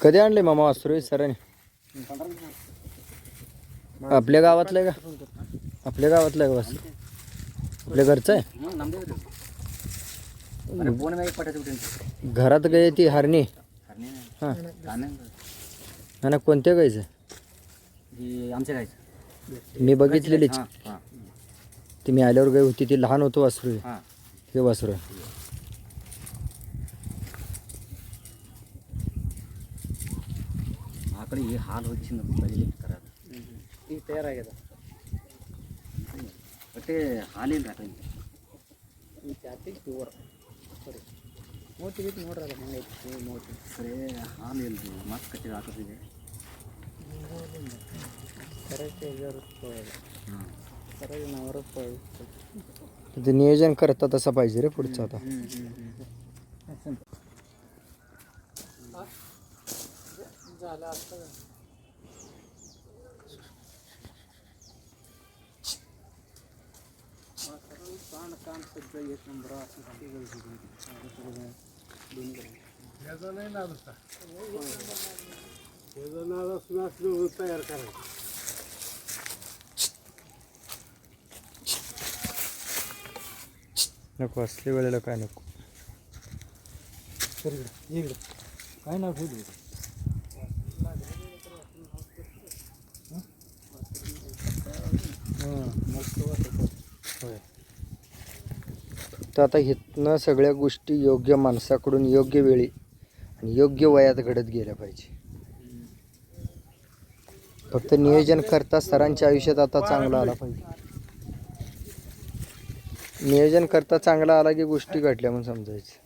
कधी आणले मामा वासरू सरांनी? आपल्या गावातलं आहे का? आपल्या गावातलं आहे का वासरू आपल्या घरचं आहे? घरात गाय ती हरणी? हां. आणि कोणत्या गायचं आमच्या गायचं मी बघितलेलीच. ती मी आल्यावर गाय होती ती लहान होतो वासरू हे वासरू तयार आहे का पण ते हाल येईल राहता त्यातील प्युअर सॉरी मोठी बीट मोटर आहे मोठी मोठी अरे हाल येईल ते मस्त कसे राहतात तिथे करायचं याच्यावरच पळायला हां करायचं नावावरच पळायचं ते नियोजन करता तसं पाहिजे रे पुढचं आता झालं आता. कान कान सगळं एक नंबर याचा नाही नाद होता. याचा नाद असणं असलं तयार करायचं. नको असल्या वेळेला काय नको. काय नाव ठेवली? तर आता इथनं सगळ्या गोष्टी योग्य माणसाकडून योग्य वेळी आणि योग्य वयात घडत गेल्या पाहिजे. फक्त नियोजन करता सरांच्या आयुष्यात आता चांगला आला पाहिजे. नियोजन करता चांगला आला की गोष्टी घडल्या म्हणून समजायचं.